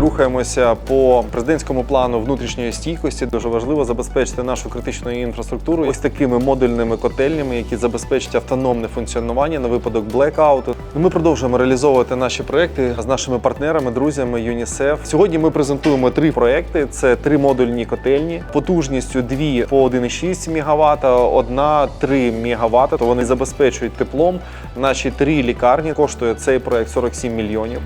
рухаємося по президентському плану внутрішньої стійкості. Дуже важливо забезпечити нашу критичну інфраструктуру ось такими модульними котельнями, які забезпечать автономне функціонування на випадок блекауту. Ну, Ми продовжуємо реалізовувати наші проекти з нашими партнерами, друзями ЮНІСЕФ. Сьогодні ми презентуємо три проекти: це три модульні котельні потужністю дві по 1,6 МВт, одна 3 МВт. То вони забезпечують теплом наші три лікарні. Коштує цей проект 47 мільйонів.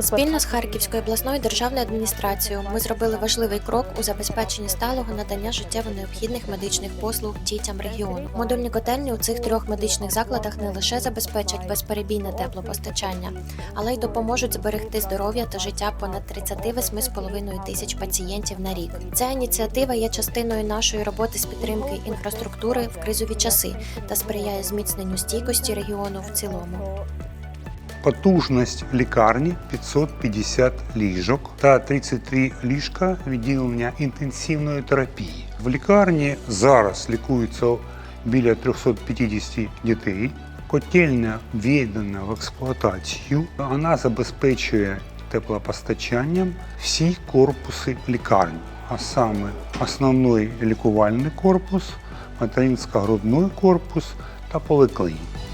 Спільно з Харківською обласною державною адміністрацією ми зробили важливий крок у забезпеченні сталого надання життєво необхідних медичних послуг дітям регіону. Модульні котельні у цих трьох медичних закладах не лише забезпечать безперебійне теплопостачання, але й допоможуть зберегти здоров'я та життя понад 38,5 тисяч пацієнтів на рік. Ця ініціатива є частиною нашої роботи з підтримки інфраструктури в кризові часи та сприяє зміцненню стійкості регіону в цілому. Потужність лікарні 550 ліжок та 33 ліжка відділення інтенсивної терапії. В лікарні зараз лікується біля 350 дітей. Котельня введена в експлуатацію. Вона забезпечує теплопостачанням всі корпуси лікарні, а саме основний лікувальний корпус, материнсько-грудний корпус та поликлініка.